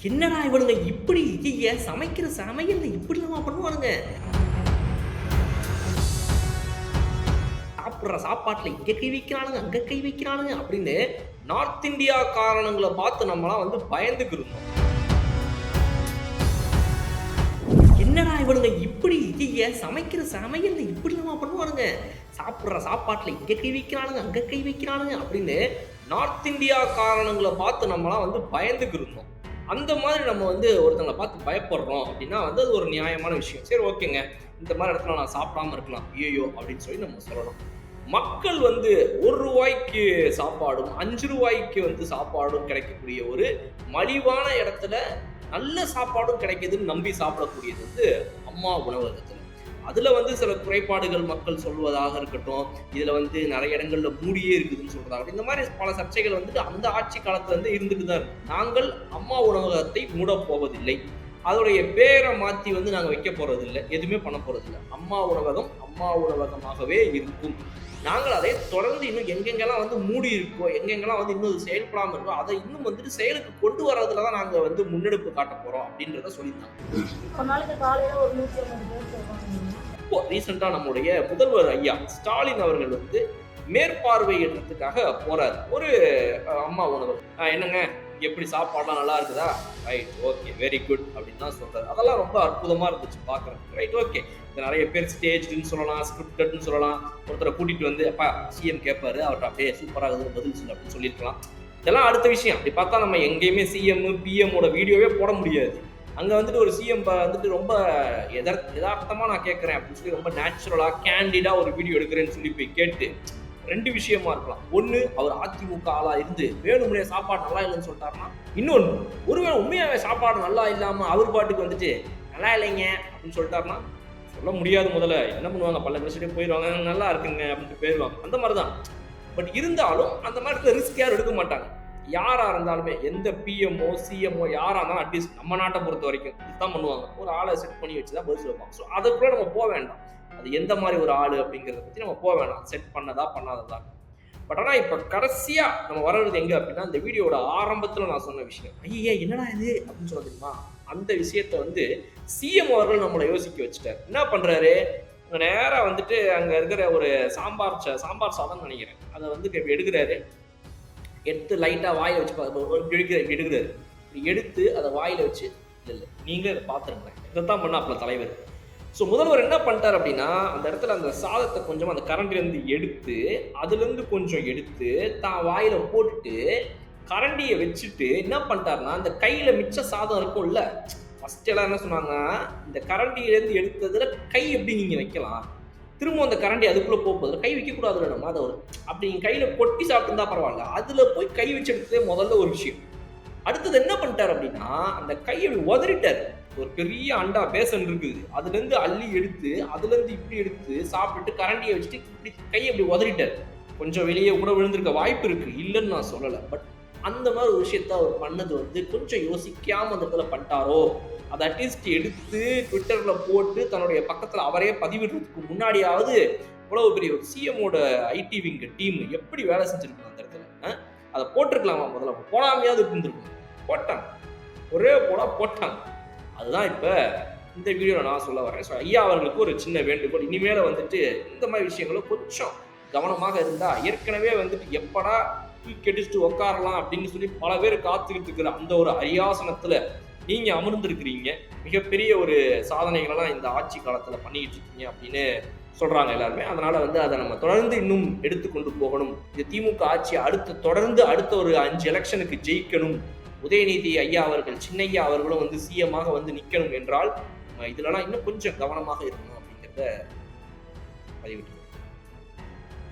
என்னடா இவனுங்க இப்படி ஐய சமைக்கிற சமையல்ல இப்படிலாமா பண்ணுவானுங்க? சாப்பிட்ற சாப்பாட்டில் இங்கே கை வைக்கிறானுங்க அங்கே கை வைக்கிறானுங்க அப்படின்னு நார்த் இந்தியா காரணங்களை பார்த்து நம்மலாம் வந்து பயந்துக்கு இருந்தோம் என்னடா இவனுங்க இப்படி ஐய சமைக்கிற சமையல்ல இப்படிலாமா பண்ணுவானுங்க? சாப்பிட்ற சாப்பாட்டில் இங்கே கை வைக்கிறானுங்க அங்கே கை வைக்கிறானுங்க அப்படின்னு நார்த் இந்தியா காரணங்களை பார்த்து நம்மலாம் வந்து பயந்துக்கு இருந்தோம் அந்த மாதிரி நம்ம வந்து ஒருத்தங்களை பார்த்து பயப்படுறோம் அப்படின்னா வந்து அது ஒரு நியாயமான விஷயம். சரி ஓகேங்க. இந்த மாதிரி இடத்துல நான் சாப்பிடாம இருக்கலாம். ஐயோ அப்படின்னு சொல்லி நம்ம சொல்லலாம் மக்கள் வந்து ஒரு ரூபாய்க்கு சாப்பாடும் அஞ்சு ரூபாய்க்கு வந்து சாப்பாடும் கிடைக்கக்கூடிய ஒரு மலிவான இடத்துல நல்ல சாப்பாடும் கிடைக்குதுன்னு நம்பி சாப்பிடக்கூடியது வந்து அம்மா உணவகத்தில். அதில் வந்து சில குறைபாடுகள் மக்கள் சொல்வதாக இருக்கட்டும் இதில் வந்து நிறைய இடங்களில் மூடியே இருக்குதுன்னு சொல்றதாக இந்த மாதிரி பல சர்ச்சைகள் வந்துட்டு அந்த ஆட்சி காலத்தில் வந்து இருந்துட்டு தான் இருக்கு. நாங்கள் அம்மா உணவகத்தை மூடப் போவதில்லை. அதோடைய பேரை மாற்றி வந்து நாங்கள் வைக்க போகிறதில்ல எதுவுமே பண்ண போகிறதில்ல அம்மா உணவகம் அம்மா உணவகமாகவே இருக்கும். நாங்கள் அதை தொடர்ந்து இன்னும் எங்கெங்கெல்லாம் வந்து மூடி இருக்கோ எங்கெங்கெல்லாம் வந்து இன்னும் செயல்படாமல் இருக்கோ அதை இன்னும் வந்துட்டு செயலுக்கு கொண்டு வர்றதுல தான் நாங்கள் வந்து முன்னெடுப்பு காட்ட போகிறோம் அப்படின்றத சொல்லியிருந்தாங்க. ரீசெண்டாக நம்முடைய முதல்வர் ஐயா ஸ்டாலின் அவர்கள் வந்து மேற்பார்வையிடுறதுக்காக போறாரு. ஒரு அம்மா உணவு. என்னங்க? எப்படி சாப்பாடுலாம் நல்லா இருக்குதா? ரைட் ஓகே வெரி குட் அப்படின்னு தான் சொல்றாரு. அதெல்லாம் ரொம்ப அற்புதமா இருந்துச்சு பார்க்குறதுக்கு. ரைட் ஓகே இது நிறைய பேர் ஸ்டேஜ்னு சொல்லலாம் ஸ்கிரிப்டட்னு சொல்லலாம். ஒருத்தரை கூட்டிட்டு வந்து அப்பா சிஎம் கேட்பாரு அவர்கிட்ட அப்படியே சூப்பராக இருக்குது பதில் சொல்லு அப்படின்னு சொல்லியிருக்கலாம். இதெல்லாம் அடுத்த விஷயம். அப்படி பார்த்தா நம்ம எங்கேயுமே சிஎம் பிஎம்மோட வீடியோவே போட முடியாது. அங்கே வந்துட்டு ஒரு சிஎம் வந்துட்டு ரொம்ப எதர் எதார்த்தமாக நான் கேட்குறேன் அப்படின்னு சொல்லி ரொம்ப நேச்சுரலாக கேண்டிடாக ஒரு வீடியோ எடுக்கிறேன்னு சொல்லி போய் கேட்டு ரெண்டு விஷயமா இருக்கலாம். ஒன்று அவர் அதிமுக ஆளாக இருந்து வேணும்னே சாப்பாடு நல்லா இல்லைன்னு சொல்லிட்டாருன்னா இன்னொன்று ஒருவேளை உண்மையாகவே சாப்பாடு நல்லா இல்லாமல் அவர் பாட்டுக்கு வந்துட்டு நல்லா இல்லைங்க அப்படின்னு சொல்லிட்டாருன்னா சொல்ல முடியாது முதல்ல. என்ன பண்ணுவாங்க? பல கழிச்சுட்டே போயிடுவாங்க நல்லா இருக்குங்க அப்படின்ட்டு போயிடுவாங்க அந்த மாதிரி தான் பட் இருந்தாலும் அந்த மாதிரி ரிஸ்க் யாரும் எடுக்க மாட்டாங்க. யாராக இருந்தாலுமே எந்த பிஎம்ஓ சிஎம்ஓ யாராக இருந்தாலும் அட்லீஸ்ட் நம்ம நாட்டை பொறுத்த வரைக்கும் இதுதான் பண்ணுவாங்க. ஒரு ஆளை செட் பண்ணி வச்சு தான் பதில் வைப்பாங்க. ஸோ அதுக்குள்ள நம்ம போக வேண்டாம். அது எந்த மாதிரி ஒரு ஆள் அப்படிங்கிறத பற்றி நம்ம போக வேண்டாம். செட் பண்ணதா பண்ணாததா. பட் ஆனால் இப்போ கடைசியாக நம்ம வர்றது எங்க அப்படின்னா இந்த வீடியோட ஆரம்பத்தில் நான் சொன்ன விஷயம். ஐயா என்னடா இது அப்படின்னு சொல்ல தெரியுமா? அந்த விஷயத்த வந்து சிஎம் அவர்கள் நம்மளை யோசிக்க வச்சுட்டார். என்ன பண்ணுறாரு நேராக வந்துட்டு அங்கே இருக்கிற ஒரு சாம்பார் ச- சாம்பார் சாதம் நினைக்கிறேன். அதை வந்து எடுக்கிறாரு. எடுத்து லைட்டாக வாயில் வச்சு பா- எடுக்கிறாரு இப்படி எடுத்து அதை வாயில் வச்சு இல்லை இல்லை. நீங்கள் இதை பார்த்துருங்களேன் இதைத்தான் அப்போ தலைவர். ஸோ முதல்வர் என்ன பண்ணிட்டார் அப்படின்னா அந்த இடத்துல அந்த சாதத்தை கொஞ்சம் அந்த கரண்டிலேருந்து எடுத்து அதுலேருந்து கொஞ்சம் எடுத்து தான் வாயில் போட்டுட்டு கரண்டியை வச்சுட்டு என்ன பண்ணிட்டாருன்னா அந்த கையில் மிச்ச சாதம் இருக்கும்ல ஃபஸ்ட்டு எல்லாம் என்ன சொன்னாங்க இந்த கரண்டியிலேருந்து எடுத்ததில் கை எப்படி நீங்கள் வைக்கலாம்? திரும்ப அந்த கரண்டி அதுக்குள்ளே போக கை வைக்க கூடாதுல நம்ம அதை ஒரு அப்படி நீங்கள் கையில் கொட்டி சாப்பிட்டுருந்தா பரவாயில்ல. அதில் போய் கை வச்சு எடுத்ததே முதல்ல ஒரு விஷயம். அடுத்தது என்ன பண்ணிட்டார் அப்படின்னா அந்த கையை இப்படி உதறிட்டார். ஒரு பெரிய அண்டா பேசன் இருக்குது. அதுலேருந்து அள்ளி எடுத்து அதுலேருந்து இப்படி எடுத்து சாப்பிட்டு கரண்டியை வச்சுட்டு இப்படி கையை இப்படி உதறிட்டார். கொஞ்சம் வெளியே கூட விழுந்திருக்க வாய்ப்பு இருக்கு. இல்லைன்னு நான் சொல்லலை. பட் அந்த மாதிரி ஒரு விஷயத்த அவர் பண்ணது வந்து கொஞ்சம் யோசிக்காம அந்த இடத்துல பண்ணிட்டாரோ? அதை அட்லீஸ்ட் எடுத்து ட்விட்டரில் போட்டு தன்னுடைய பக்கத்தில் அவரே பதிவிடுறதுக்கு முன்னாடியாவது இவ்வளவு பெரிய ஒரு சிஎம்மோட ஐடி விங் டீம் எப்படி வேலை செஞ்சிருக்கணும் அந்த இடத்துல? அதை போட்டிருக்கலாமா முதல்ல? போடாமையாவது இருந்திருக்கும். போட்டாங்க. ஒரே போல போட்டாங்க. அதுதான் இப்போ இந்த வீடியோவில் நான் சொல்ல வரேன் ஸோ ஐயா அவர்களுக்கு ஒரு சின்ன வேண்டுகோள். இனிமேல வந்துட்டு இந்த மாதிரி விஷயங்களும் கொஞ்சம் கவனமாக இருந்தா ஏற்கனவே வந்துட்டு எப்படா தூக்கி அடிச்சுட்டு உட்காரலாம் அப்படின்னு சொல்லி பல பேர் காத்துக்கிட்டு இருக்கிற அந்த ஒரு அரியாசனத்துல நீங்க அமர்ந்திருக்கிறீங்க. மிகப்பெரிய ஒரு சாதனைகளெல்லாம் இந்த ஆட்சி காலத்துல பண்ணிக்கிட்டு இருக்கீங்க அப்படின்னு சொல்றாங்க எல்லாருமே. அதனால வந்து அதை நம்ம தொடர்ந்து இன்னும் எடுத்துக்கொண்டு போகணும். இந்த திமுக ஆட்சி அடுத்த தொடர்ந்து அடுத்த ஒரு அஞ்சு எலெக்ஷனுக்கு ஜெயிக்கணும். உதயநிதி ஐயா அவர்கள் சின்னையா அவர்களும் வந்து சிஎமாக வந்து நிக்கணும் என்றால் இதுலலாம் இன்னும் கொஞ்சம் கவனமாக இருக்கணும் அப்படிங்கிறத பதிவிட்டு